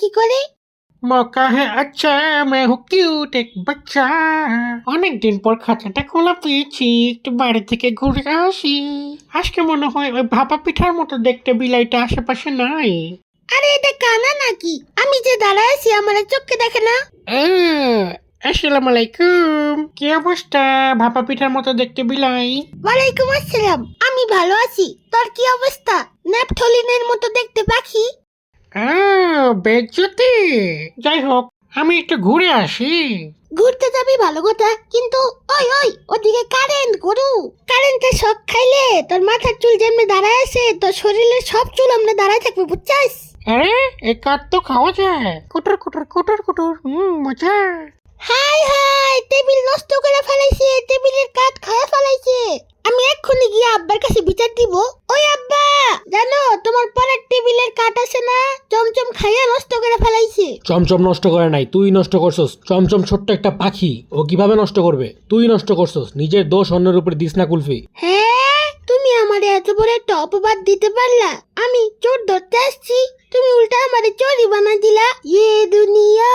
কি করে? মকা হ্যাঁ আচ্ছা আমি কিউট এক বাচ্চা। অনেকদিন পর খাতাটা খোলা পেয়েছি একটু বাড়ি থেকে ঘুরে আসি। আজকে মনে হয় ওই ভাপা পিঠার মতো দেখতে বিলাইটা আশেপাশে নাই। আরে এটা কানা নাকি? আমি যে দাঁড়ায় আছি আমার চোখকে দেখে না। আসসালামু আলাইকুম। কি অবস্থা? ভাপা পিঠার মতো দেখতে বিলাই। ওয়ালাইকুম আসসালাম। আমি ভালো আছি। তোর কি অবস্থা? ন্যাপথলিনের মতো দেখ বেজ্জতি। যাই হোক আমি একটু ঘুরে আসি। ঘুরতে যাবি ভালো কথা কিন্তু ওই ওই ওদিকে কারেন্ট গরু। কারেন্টের শখ খাইলে তোর মাথার চুল যেমনি দাঁড়ায় আছে তোর শরীরের সব চুল এমনি দাঁড়ায় থাকবে বুঝছিস? আরে এই কাঠ তো খাওয়া যায়। কুটুর কুটুর কুটুর কুটুর হুম মজা। হাই হাই টেবিল নষ্ট করে ফেলাইছে টেবিলের কাঠ খায়া ফেলাইছে আমি এক্ষুনি গিয়ে আব্বার কাছে বিচার দিব? ওই আব্বা জানো তোমার পরের টেবিলের কাঠ আছে না? চমচম খাইয়া নষ্ট করে ফেলাইছে। চমচম নষ্ট করে নাই তুই নষ্ট করছস। চমচম ছোট্ট একটা পাখি ও কীভাবে নষ্ট করবে? তুই নষ্ট করছস নিজের দোষ অন্যের উপরে দিস না কুলফি। হ্যাঁ তুমি আমার এত বড় একটা অপবাদ দিতে পারলা? আমি চোর ধরতে আসছি। তুমি উল্টা আমারে চোরই বানা দিলা। ইয়ে দুনিয়া।